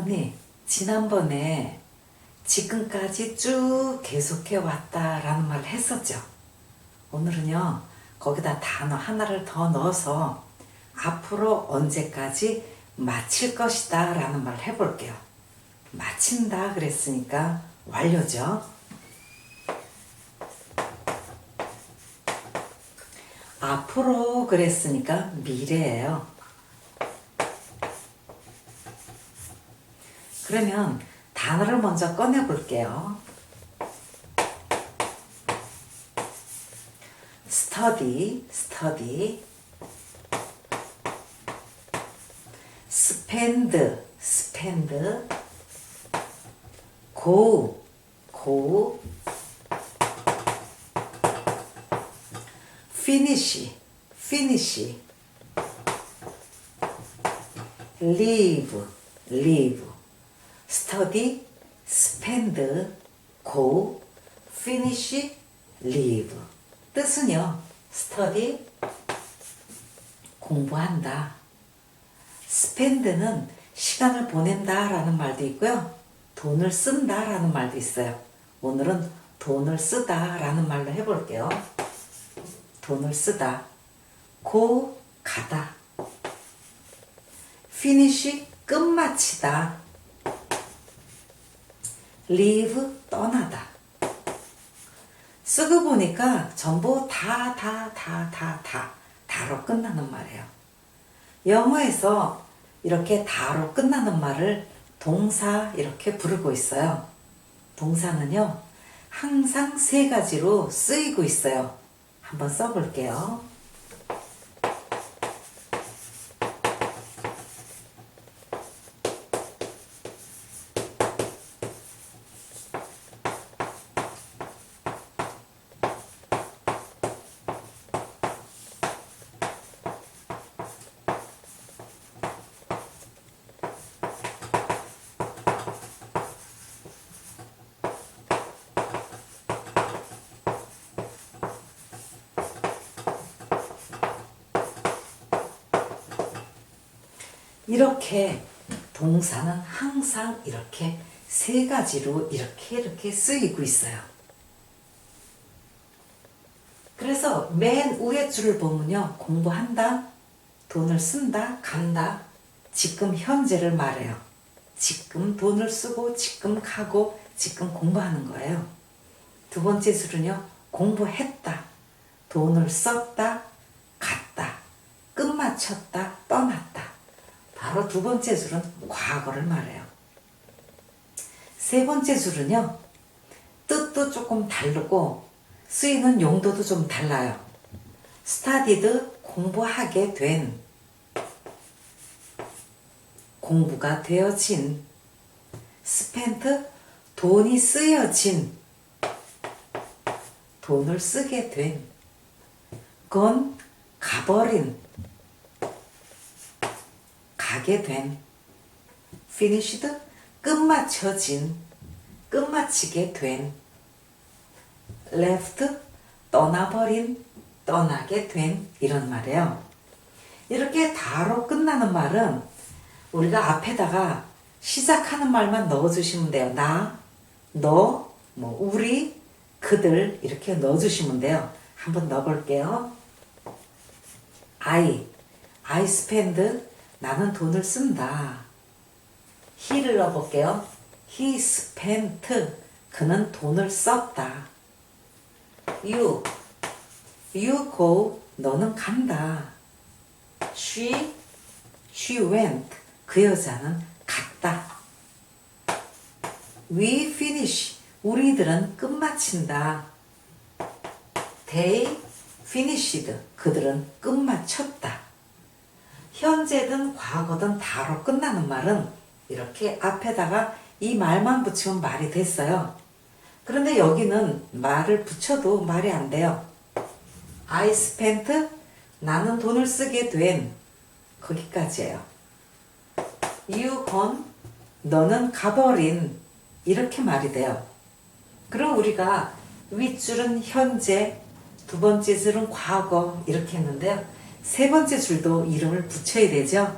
언니, 지난번에 지금까지 쭉 계속해 왔다라는 말을 했었죠. 오늘은요, 거기다 단어 하나를 더 넣어서 앞으로 언제까지 마칠 것이다 라는 말을 해볼게요. 마친다 그랬으니까 완료죠. 앞으로 그랬으니까 미래예요. 그러면 단어를 먼저 꺼내 볼게요. study, study. spend, spend. go, go. finish, finish. live, live. Study, spend, go, finish, live. 뜻은요, study, 공부한다. spend는 시간을 보낸다 라는 말도 있고요. 돈을 쓴다 라는 말도 있어요. 오늘은 돈을 쓰다 라는 말로 해볼게요. 돈을 쓰다. go, 가다. finish, 끝마치다. Leave, 떠나다. 쓰고 보니까 전부 다, 다, 다, 다, 다, 다로 끝나는 말이에요. 영어에서 이렇게 다로 끝나는 말을 동사 이렇게 부르고 있어요. 동사는요, 항상 세 가지로 쓰이고 있어요. 한번 써볼게요. 이렇게 동사는 항상 이렇게 세 가지로 이렇게 이렇게 쓰이고 있어요. 그래서 맨 위에 줄을 보면요. 공부한다, 돈을 쓴다, 간다, 지금 현재를 말해요. 지금 돈을 쓰고, 지금 가고, 지금 공부하는 거예요. 두 번째 줄은요. 공부했다, 돈을 썼다, 갔다, 끝마쳤다, 떠났다. 바로 두 번째 줄은 과거를 말해요. 세 번째 줄은요, 뜻도 조금 다르고 쓰이는 용도도 좀 달라요. 스타디드 공부하게 된, 공부가 되어진, 스펜트 돈이 쓰여진, 돈을 쓰게 된, 건 가버린, 가게 된 finished 끝마쳐진 끝마치게 된 left 떠나버린 떠나게 된 이런 말이에요. 이렇게 다로 끝나는 말은 우리가 앞에다가 시작하는 말만 넣어주시면 돼요. 나, 너, 뭐 우리, 그들 이렇게 넣어주시면 돼요. 한번 넣어볼게요. I, I spend 나는 돈을 쓴다. he를 넣어볼게요. he spent 그는 돈을 썼다. you you go 너는 간다. she she went 그 여자는 갔다. we finish 우리들은 끝마친다. they finished 그들은 끝마쳤다. 현재든 과거든 다로 끝나는 말은 이렇게 앞에다가 이 말만 붙이면 말이 됐어요. 그런데 여기는 말을 붙여도 말이 안 돼요. I spent 나는 돈을 쓰게 된 거기까지예요. You gone 너는 가버린 이렇게 말이 돼요. 그럼 우리가 윗줄은 현재, 두 번째 줄은 과거 이렇게 했는데요. 세 번째 줄도 이름을 붙여야 되죠.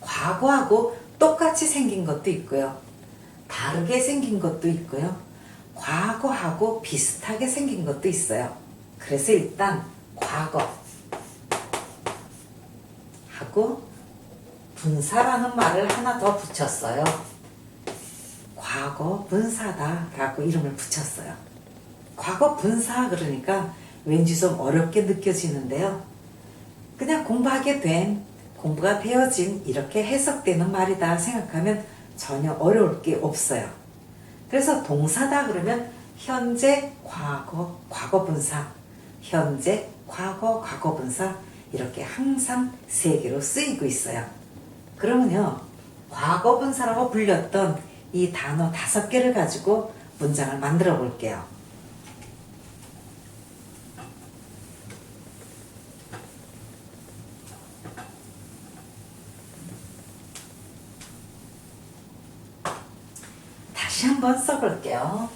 과거하고 똑같이 생긴 것도 있고요. 다르게 생긴 것도 있고요. 과거하고 비슷하게 생긴 것도 있어요. 그래서 일단 과거 하고 분사라는 말을 하나 더 붙였어요. 과거 분사다 라고 이름을 붙였어요. 과거 분사 그러니까 왠지 좀 어렵게 느껴지는데요. 그냥 공부하게 된, 공부가 되어진 이렇게 해석되는 말이다 생각하면 전혀 어려울 게 없어요. 그래서 동사다 그러면 현재, 과거, 과거 분사, 현재, 과거, 과거 분사 이렇게 항상 세 개로 쓰이고 있어요. 그러면요, 과거 분사라고 불렸던 이 단어 다섯 개를 가지고 문장을 만들어 볼게요. 다시 한번 써볼게요.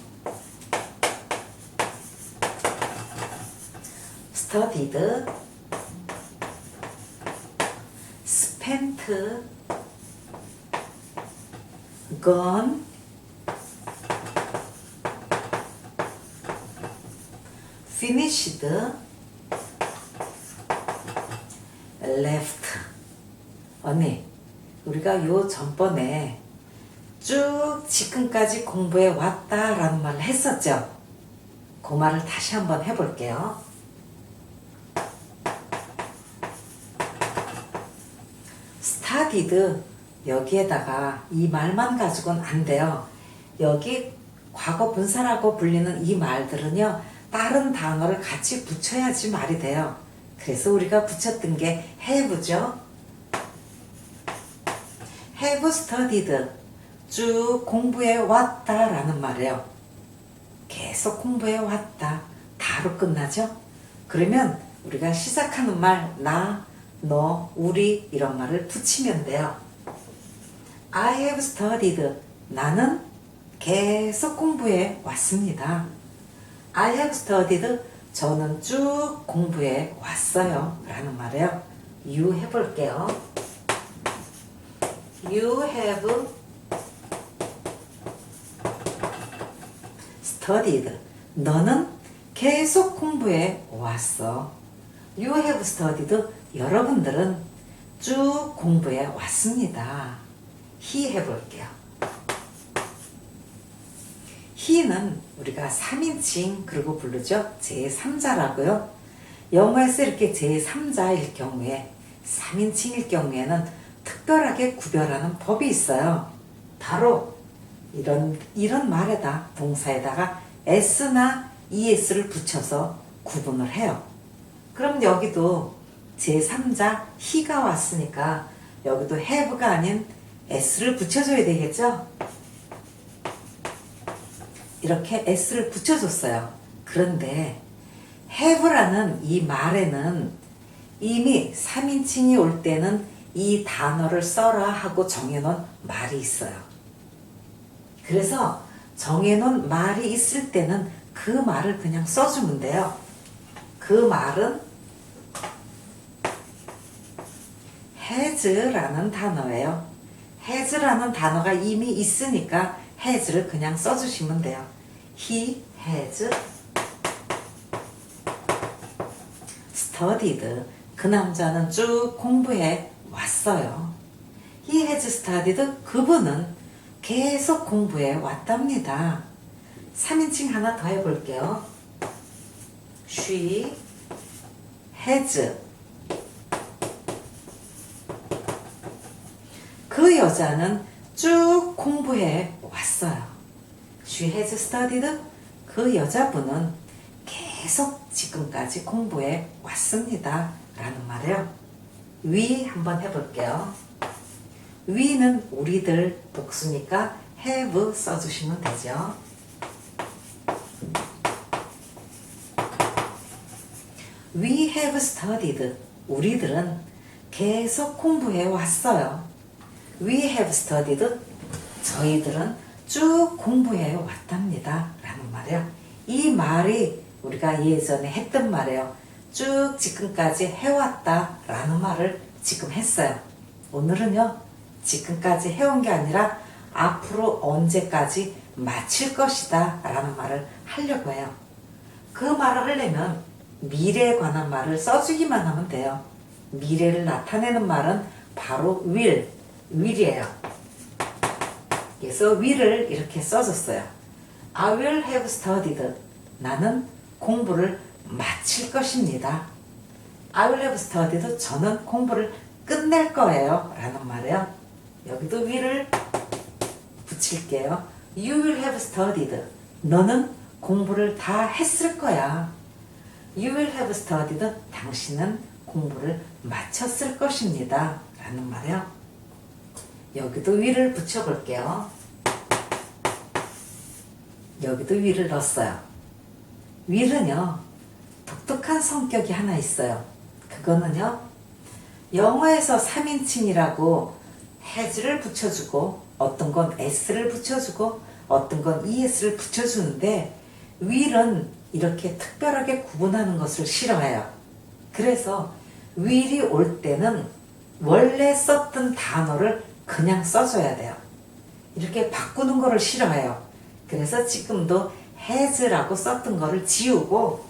studied, spent, gone, finished, left. 언니, 우리가 요 전번에 쭉 지금까지 공부해 왔다라는 말을 했었죠? 그 말을 다시 한번 해볼게요. studied 여기에다가 이 말만 가지고는 안 돼요. 여기 과거 분사라고 불리는 이 말들은요, 다른 단어를 같이 붙여야지 말이 돼요. 그래서 우리가 붙였던 게 have죠. have studied. 쭉 공부해 왔다라는 말이에요. 계속 공부해 왔다. 다로 끝나죠? 그러면 우리가 시작하는 말, 나, 너, 우리 이런 말을 붙이면 돼요. I have studied. 나는 계속 공부해 왔습니다. I have studied. 저는 쭉 공부해 왔어요. 라는 말이에요. You 해볼게요. You have studied. 너는 계속 공부해 왔어. You have studied. 여러분들은 쭉 공부해 왔습니다. He 해볼게요. he는 우리가 3인칭 그리고 부르죠. 제3자라고요. 영어에서 이렇게 제3자일 경우에 3인칭일 경우에는 특별하게 구별하는 법이 있어요. 바로 이런 이런 말에다 동사에다가 s나 es를 붙여서 구분을 해요. 그럼 여기도 제3자 he가 왔으니까 여기도 have가 아닌 s를 붙여줘야 되겠죠? 이렇게 s를 붙여줬어요. 그런데 have라는 이 말에는 이미 3인칭이 올 때는 이 단어를 써라 하고 정해놓은 말이 있어요. 그래서 정해놓은 말이 있을 때는 그 말을 그냥 써주면 돼요. 그 말은 has라는 단어예요. has라는 단어가 이미 있으니까 has를 그냥 써주시면 돼요. He has studied. 그 남자는 쭉 공부해 왔어요. He has studied. 그분은 계속 공부해 왔답니다. 3인칭 하나 더 해볼게요. She has. 그 여자는 쭉 공부해 왔어요. She has studied. 그 여자분은 계속 지금까지 공부해 왔습니다. 라는 말이에요. we 한번 해볼게요. We는 우리들 복수니까 have 써주시면 되죠. We have studied. 우리들은 계속 공부해 왔어요. We have studied. 저희들은 쭉 공부해 왔답니다. 라는 말이에요. 이 말이 우리가 예전에 했던 말이에요. 쭉 지금까지 해왔다. 라는 말을 지금 했어요. 오늘은요, 지금까지 해온 게 아니라 앞으로 언제까지 마칠 것이다 라는 말을 하려고 해요. 그 말을 하려면 미래에 관한 말을 써주기만 하면 돼요. 미래를 나타내는 말은 바로 will, will이에요. 그래서 will을 이렇게 써줬어요. I will have studied. 나는 공부를 마칠 것입니다. I will have studied. 저는 공부를 끝낼 거예요. 라는 말이에요. 여기도 will을 붙일게요. You will have studied. 너는 공부를 다 했을 거야. You will have studied. 당신은 공부를 마쳤을 것입니다. 라는 말이에요. 여기도 will을 붙여볼게요. 여기도 will을 넣었어요. will은요, 독특한 성격이 하나 있어요. 그거는요, 영어에서 3인칭이라고 has를 붙여주고, 어떤 건 s를 붙여주고, 어떤 건 es를 붙여주는데, will은 이렇게 특별하게 구분하는 것을 싫어해요. 그래서 will이 올 때는 원래 썼던 단어를 그냥 써줘야 돼요. 이렇게 바꾸는 거를 싫어해요. 그래서 지금도 has라고 썼던 거를 지우고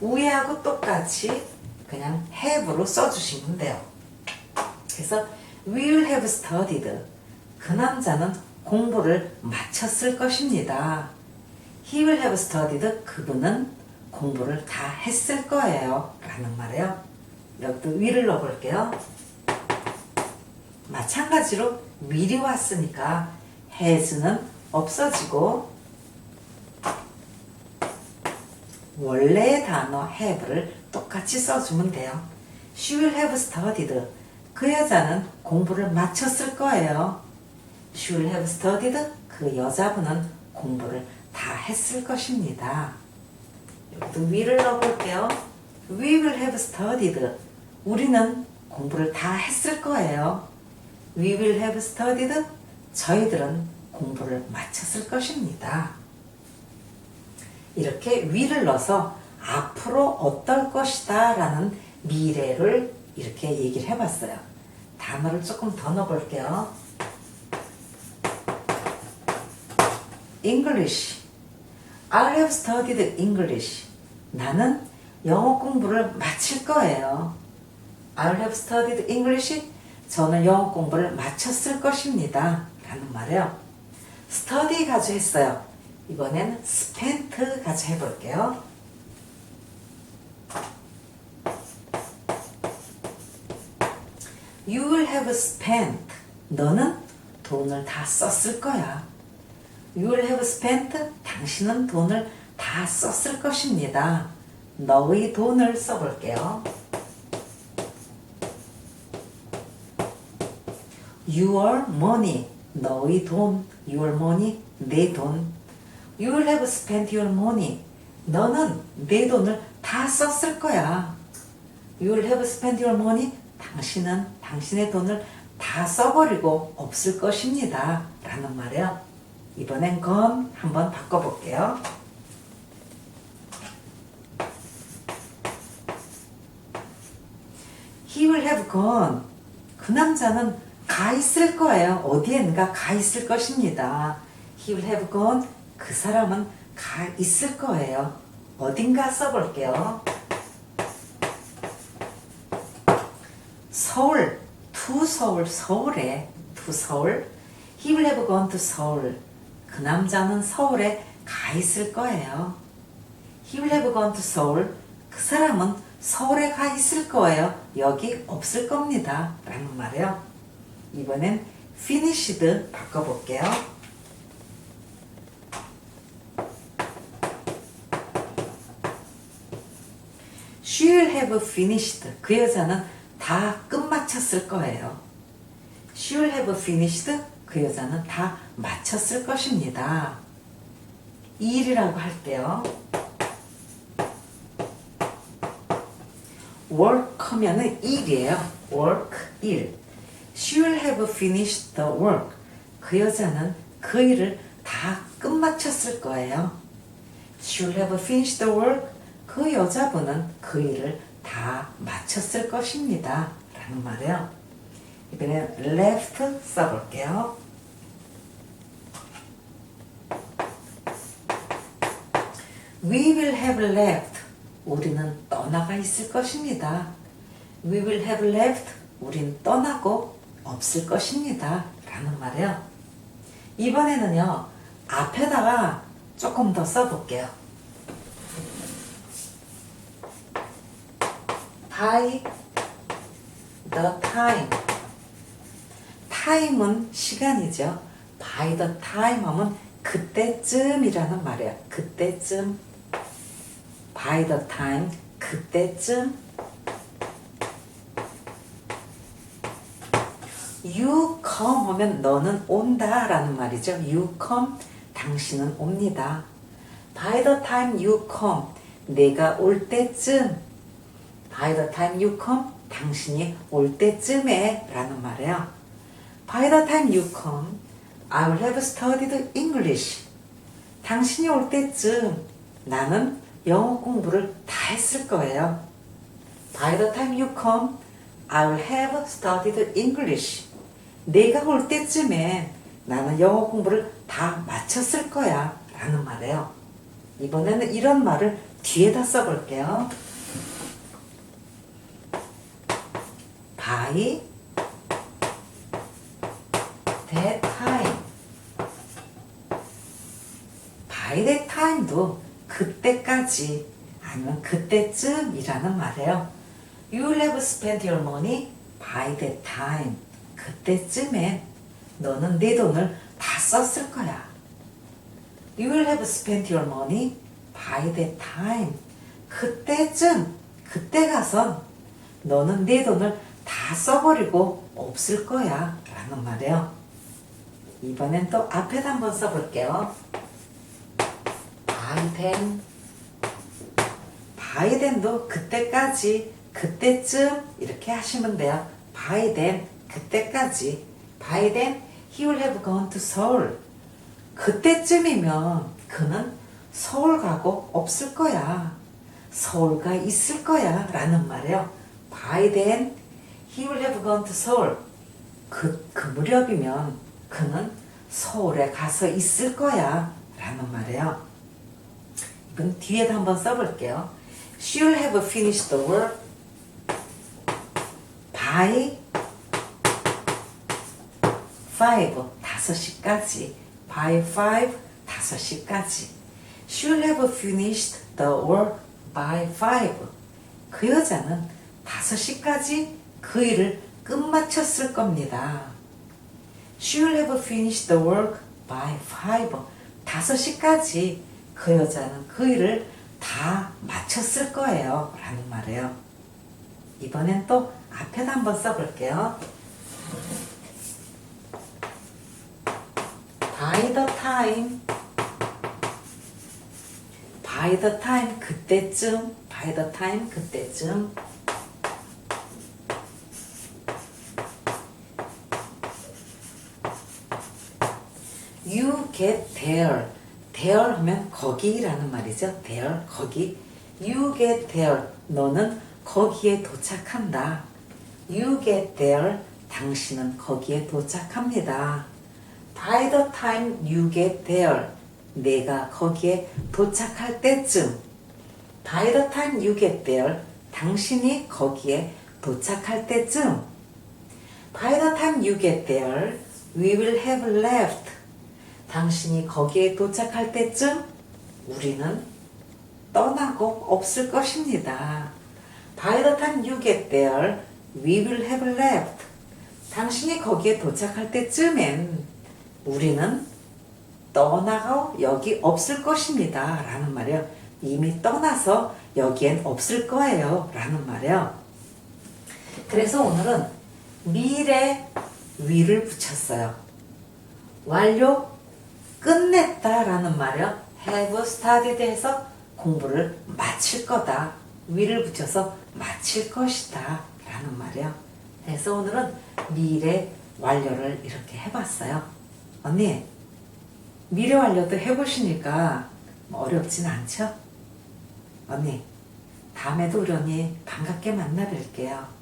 위하고 똑같이 그냥 have로 써주시면 돼요. 그래서 will have studied. 그 남자는 공부를 마쳤을 것입니다. He will have studied. 그분은 공부를 다 했을 거예요. 라는 말이에요. 여기도 will을 넣어볼게요. 마찬가지로 미리 왔으니까 has는 없어지고 원래의 단어 have를 똑같이 써주면 돼요. She will have studied. 그 여자는 공부를 마쳤을 거예요. She will have studied. 그 여자분은 공부를 다 했을 것입니다. 여기도 will을 넣어볼게요. We will have studied. 우리는 공부를 다 했을 거예요. We will have studied. 저희들은 공부를 마쳤을 것입니다. 이렇게 will을 넣어서 앞으로 어떨 것이다 라는 미래를 이렇게 얘기를 해봤어요. 단어를 조금 더 넣어볼게요. English. I have studied English. 나는 영어 공부를 마칠 거예요. I have studied English. 저는 영어 공부를 마쳤을 것입니다. 라는 말이에요. study 가지고 했어요. 이번엔 spent 가지고 해볼게요. You will have spent. 너는 돈을 다 썼을 거야. You will have spent. 당신은 돈을 다 썼을 것입니다. 너의 돈을 써볼게요. Your money. 너의 돈. Your money. 내 돈. You will have spent your money. 너는 내 돈을 다 썼을 거야. You will have spent your money. 당신은 당신의 돈을 다 써버리고 없을 것입니다. 라는 말이에요. 이번엔 건 한번 바꿔볼게요. He will. 그 남자는 가 있을 거예요. 어디엔가 가 있을 것입니다. He will. 그 사람은 가 있을 거예요. 어딘가 써볼게요. 서울, to 서울, 서울에, to 서울. He will have gone to 서울. 그 남자는 서울에 가 있을 거예요. He will have gone to 서울. 그 사람은 서울에 가 있을 거예요. 여기 없을 겁니다. 라는 말이에요. 이번엔 finished 바꿔볼게요. She will finished. 그 여자는 다 끝마쳤을 거예요. She will have finished. 그 여자는 다 마쳤을 것입니다. 일이라고 할게요. work 하면은 일이에요. work, 일. She will have finished the work. 그 여자는 그 일을 다 끝마쳤을 거예요. She will have finished the work. 그 여자분은 그 일을 다 마쳤을 것입니다. 라는 말이에요. 이번엔 left 써볼게요. We will have left. 우리는 떠나가 있을 것입니다. We will have left. 우린 떠나고 없을 것입니다. 라는 말이에요. 이번에는요, 앞에다가 조금 더 써볼게요. By the time. time은 시간이죠. by the time 하면 그때쯤이라는 말이에요. 그때쯤. by the time. 그때쯤. You come 하면 너는 온다 라는 말이죠. You come. 당신은 옵니다. By the time you come. 내가 올 때쯤. By the time you come. 당신이 올 때쯤에 라는 말이에요. By the time you come, I will have studied English. 당신이 올 때쯤 나는 영어 공부를 다 했을 거예요. By the time you come, I will have studied English. 내가 올 때쯤에 나는 영어 공부를 다 마쳤을 거야. 라는 말이에요. 이번에는 이런 말을 뒤에다 써볼게요. By that time. by that time도 그때까지 아니면 그때쯤이라는 말이에요. You will have spent your money by that time. 그때쯤에 너는 내 돈을 다 썼을 거야. You will have spent your money by that time. 그때쯤, 그때 가선 너는 내 돈을 다 써버리고 없을 거야. 라는 말이에요. 이번엔 또 앞에다 한번 써볼게요. by then도 그때까지, 그때쯤 이렇게 하시면 돼요. then, 그때까지. then, he will have gone to Seoul. 그때쯤이면 그는 서울 가고 없을 거야. 서울 가 있을 거야. 라는 말이에요. Then, he will have gone to Seoul. 그, 그 무렵이면 그는 서울에 가서 있을 거야. 라는 말이에요. 이건 뒤에도 한번 써볼게요. She will have finished the work by 5, 5시까지. by 5, 5시까지. She will have finished the work by 5. 그 여자는 5시까지 그 일을 끝마쳤을 겁니다. She will have finished the work by 5. 5시까지 그 여자는 그 일을 다 마쳤을 거예요. 라는 말이에요. 이번엔 또 앞에다 한번 써볼게요. by the time by the time 그때쯤 by the time 그때쯤 you get there there 하면 거기라는 말이죠 there 거기 you get there 너는 거기에 도착한다 you get there 당신은 거기에 도착합니다 by the time you get there 내가 거기에 도착할 때쯤 by the time you get there 당신이 거기에 도착할 때쯤 by the time you get there we will have left 당신이 거기에 도착할 때쯤 우리는 떠나고 없을 것입니다. By the time you get there, we will have left. 당신이 거기에 도착할 때쯤엔 우리는 떠나고 여기 없을 것입니다. 라는 말이에요. 이미 떠나서 여기엔 없을 거예요. 라는 말이에요. 그래서 오늘은 미래 위를 붙였어요. 완료 끝냈다라는 말이요. have studied 해서 공부를 마칠 거다. 위를 붙여서 마칠 것이다. 라는 말이요. 그래서 오늘은 미래 완료를 이렇게 해봤어요. 언니, 미래 완료도 해보시니까 뭐 어렵진 않죠? 언니, 다음에도 우리 언니 반갑게 만나 뵐게요.